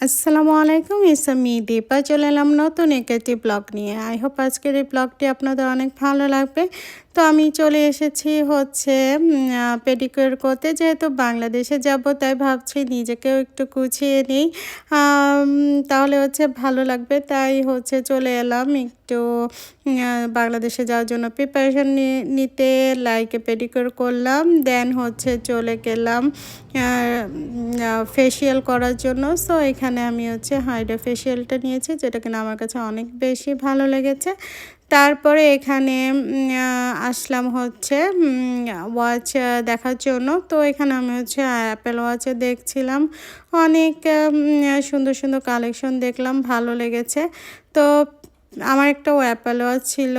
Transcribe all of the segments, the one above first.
আসসালামু আলাইকুম ইসামি দীপা চলে এলাম নতুন একটি ব্লগ নিয়ে। আই হোপ আজকের এই ব্লগটি আপনাদের অনেক ভালো লাগবে। তো আমি চলে এসেছি হচ্ছে পেডিকিউর করতে। যেহেতু বাংলাদেশে যাব, তাই ভাবছি নিজেকেও একটু গুছিয়ে নিই। তাহলে হচ্ছে ভালো লাগবে। তাই হচ্ছে চলে এলাম একটু বাংলাদেশে যাওয়ার জন্য প্রিপারেশন নিতে লাইকে পেডিকিউর করলাম। দেন হচ্ছে চলে গেলাম ফেসিয়াল করার জন্য। সো এখানে আমি হচ্ছে হাইড্রা ফেসিয়ালটা নিয়েছি, যেটা কিনা আমার কাছে অনেক বেশি ভালো লেগেছে। তারপরে এখানে আসলাম হচ্ছে ওয়াচ দেখার জন্য। তো এখানে আমি হচ্ছে অ্যাপেল ওয়াচে দেখছিলাম। অনেক সুন্দর সুন্দর কালেকশন দেখলাম, ভালো লেগেছে। তো আমার একটা অ্যাপেল ওয়াচ ছিল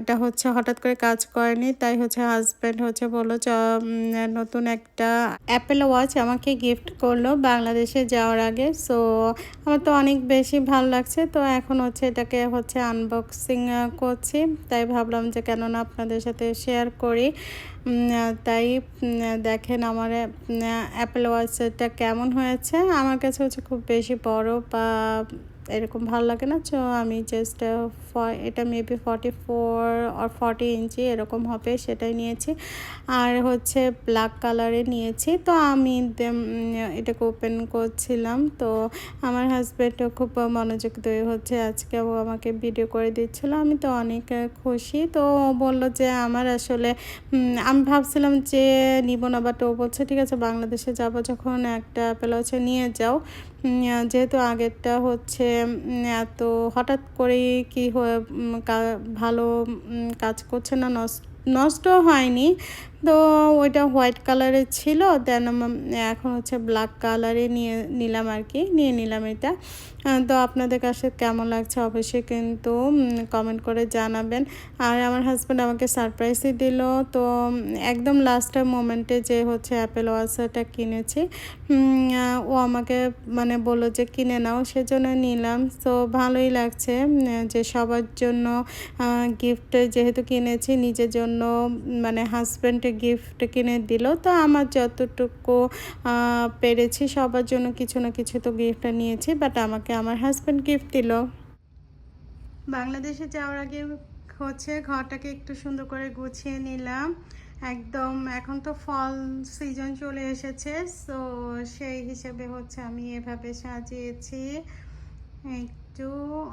এটা হচ্ছে হঠাৎ করে কাজ করেনি, তাই হচ্ছে হাজব্যান্ড হচ্ছে বলল নতুন একটা অ্যাপেল ওয়াচ আমাকে গিফট করল বাংলাদেশে যাওয়ার আগে। সো আমার তো অনেক বেশি ভালো লাগছে, তো এখন হচ্ছে এটাকে হচ্ছে আনবক্সিং করছি। তাই ভাবলাম যে কেননা আপনাদের সাথে শেয়ার করি। তাই দেখেন আমার অ্যাপেল ওয়াচটা কেমন হয়েছে। আমার কাছে হচ্ছে খুব বেশি বড় বা এরকম ভালো লাগে না? তো আমি জাস্ট এটা মেবি ফর্টি ফোর আর ফর্টি ইঞ্চি এরকম হবে সেটাই নিয়েছি। আর হচ্ছে ব্ল্যাক কালারে নিয়েছি। তো আমি এটাকে ওপেন করছিলাম। তো আমার হাজব্যান্ডও খুব মনোযোগ দিয়ে হচ্ছে আজকে ও আমাকে ভিডিও করে দিচ্ছিল। আমি তো অনেক খুশি। তো বলল যে আমার আসলে আমি ভাবছিলাম যে নিব না বাট ও বলছে, ঠিক আছে, বাংলাদেশে যাব। যখন একটা পেলাচ্ছে নিয়ে যাও। যেহেতু আগেরটা হচ্ছে এত হঠাৎ করেই কি হয়ে ভালো কাজ করছে না, নষ্ট নষ্ট হয়নি। তো ওইটা হোয়াইট কালারের ছিল দেন এখন হচ্ছে ব্ল্যাক কালারে নিয়ে নিলাম আর কি, নিয়ে নিলাম এটা। তো আপনাদের কাছে কেমন লাগছে অবশ্যই কিন্তু কমেন্ট করে জানাবেন। আর আমার হাজব্যান্ড আমাকে সারপ্রাইজই দিল, তো একদম লাস্টের মোমেন্টে যে হচ্ছে অ্যাপেল ওয়াশারটা কিনেছি ও আমাকে মানে বলল যে কিনে নাও, সেজন্য নিলাম। তো ভালোই লাগছে যে সবার জন্য গিফট যেহেতু কিনেছি, নিজের জন্য মানে হাজব্যান্ডে গিফট কিনে দিল। তো আমার যতটুকু পেরেছি সবার জন্য কিছু না কিছু তো গিফট নিয়েছি বাট আমাকে আমার হাজব্যান্ড গিফট দিল। বাংলাদেশে যাওয়ার আগে হচ্ছে ঘরটাকে একটু সুন্দর করে গুছিয়ে নিলাম। একদম এখন তো ফল সিজন চলে এসেছে সো সেই হিসেবে হচ্ছে আমি এভাবে সাজিয়েছি। একটু,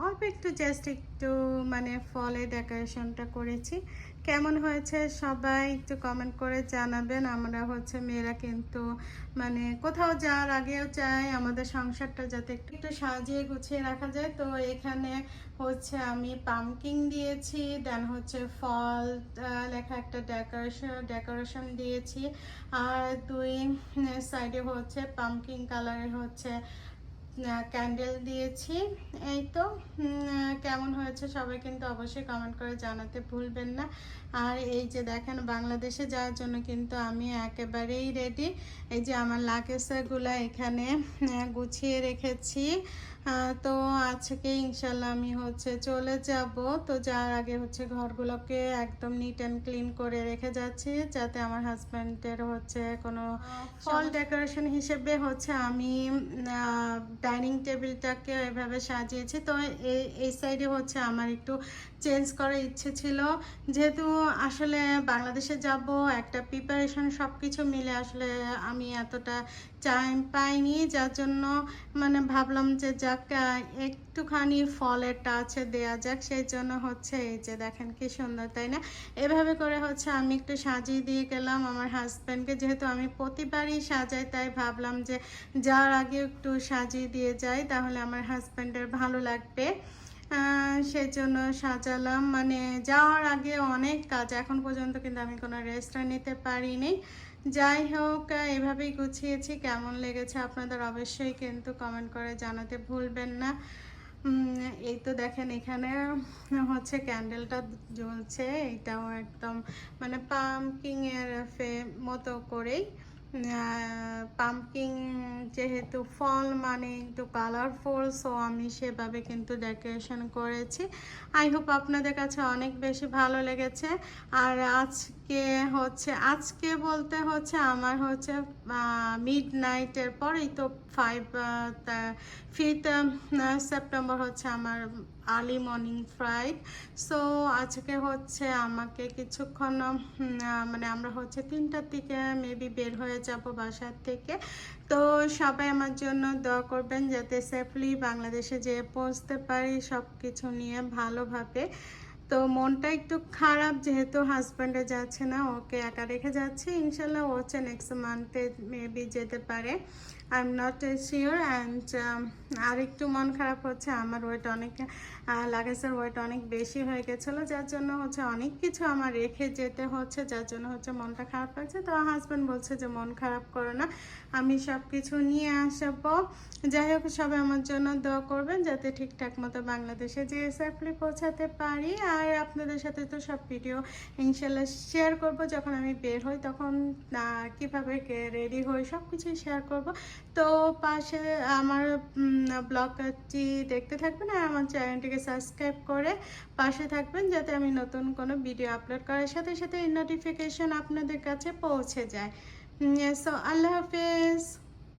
অল্প একটু জাস্ট একটু মানে ফলে ডেকোরেশনটা করেছি। কেমন হয়েছে সবাই একটু কমেন্ট করে জানাবেন। আমরা হচ্ছে মেয়েরা কিন্তু মানে কোথাও যাওয়ার আগেও চাই আমাদের সংসারটা যাতে একটু একটু সাজিয়ে গুছিয়ে রাখা যায়। তো এখানে হচ্ছে আমি পামকিং দিয়েছি দেন হচ্ছে ফল লেখা একটা ডেকোরেশন ডেকোরেশন দিয়েছি। আর দুই সাইডে হচ্ছে পামকিং কালারের হচ্ছে ক্যান্ডেল দিয়েছি। এই তো কেমন হয়েছে সবাই কিন্তু অবশ্যই কমেন্ট করে জানাতে ভুলবেন না। আর এই যে দেখেন, বাংলাদেশে যাওয়ার জন্য কিন্তু আমি একেবারেই রেডি এই যে আমার লাগেজগুলো এখানে গুছিয়ে রেখেছি। তো আজকে ইনশাল্লাহ আমি হচ্ছে চলে যাব। তো যার আগে হচ্ছে ঘরগুলোকে একদম নিট অ্যান্ড ক্লিন করে রেখে যাচ্ছি যাতে আমার হাজব্যান্ডের হচ্ছে কোনো ফল ডেকোরেশন হিসেবে হচ্ছে আমি ডাইনিং টেবিলটাকে এভাবে সাজিয়েছি। তো এই এই সাইডে হচ্ছে আমার একটু চেঞ্জ করার ইচ্ছে ছিল। যেহেতু আসলে বাংলাদেশে যাব একটা প্রিপারেশন সব কিছু মিলে আসলে আমি এতটা টাইম পাইনি যার জন্য মানে ভাবলাম যে যাক একটুখানি ফলের টাচে দেয়া যাক, সেই জন্য হচ্ছে এই যে দেখেন কি সুন্দর, তাই না? এভাবে করে হচ্ছে আমি একটু সাজিয়ে দিয়ে গেলাম আমার হাজব্যান্ডকে যেহেতু আমি প্রতিবারই সাজাই, তাই ভাবলাম যে যার আগে একটু সাজিয়ে দিয়ে যাই, তাহলে আমার হাজব্যান্ডের ভালো লাগবে। সেই জন্য সাজালাম। মানে যাওয়ার আগে অনেক কাজ, এখন পর্যন্ত কিন্তু আমি কোনো রেস্টুরেন্ট নিতে পারিনি। যাই হোক, এভাবেই গুছিয়েছি। কেমন লেগেছে আপনাদের অবশ্যই কিন্তু কমেন্ট করে জানাতে ভুলবেন না। এই তো দেখেন এখানে হচ্ছে ক্যান্ডেলটা জ্বলছে। এইটাও একদম মানে পাম্পিংয়ের ফে মতো করেই পাম্পকিং যেহেতু ফল মানে একটু কালারফুল সো আমি সেভাবে কিন্তু ডেকোরেশন করেছি। আই হোপ আপনাদের কাছে অনেক বেশি ভালো লেগেছে। আর আজকে হচ্ছে, আজকে বলতে হচ্ছে আমার হচ্ছে মিড নাইটের পরেই তো ফাইভ ফিফথ সেপ্টেম্বর হচ্ছে আমার আর্লি মর্নিং ফ্লাইট সো আজকে হচ্ছে আমাকে কিছুক্ষণ মানে আমরা হচ্ছে তিনটার দিকে মেবি বের হয়ে যাব বাসার থেকে। তো সবাই আমার জন্য দোয়া করবেন যাতে সেফলি বাংলাদেশে যেয়ে পৌঁছতে পারি সব কিছু নিয়ে ভালোভাবে। তো মনটা একটু খারাপ, যেহেতু হাজব্যান্ডে যাচ্ছে না, ওকে একা রেখে যাচ্ছে। ইনশাল্লাহ ও হচ্ছে নেক্সট মান্থে মেবি যেতে পারে। I am not sure and আর একটু মন খারাপ হচ্ছে, আমার ওয়েট অনেক লাগেজের ওয়েট অনেক বেশি হয়ে গেছিল, যার জন্য হচ্ছে অনেক কিছু আমার রেখে যেতে হচ্ছে, যার জন্য হচ্ছে মনটা খারাপ লাগছে। তো হাজব্যান্ড বলছে যে, মন খারাপ করো না, আমি সব কিছু নিয়ে আসব। যাই হোক, সবাই আমার জন্য দোয়া করবেন, যাতে ঠিকঠাক মতো বাংলাদেশে যে সেফলি পৌঁছাতে পারি। আর আপনাদের সাথে তো সব ভিডিও ইনশাল্লাহ শেয়ার করব। যখন আমি বের হই তখন কীভাবে রেডি হই সব কিছুই শেয়ার করব। তো পাশে আমার ব্লগটি দেখতে থাকবেন আর আমার চ্যানেলটিকে সাবস্ক্রাইব করে পাশে থাকবেন যাতে আমি নতুন কোনো ভিডিও আপলোড করার সাথে সাথে নোটিফিকেশন আপনাদের কাছে পৌঁছে যায়। সো আল্লাহ হাফেজ।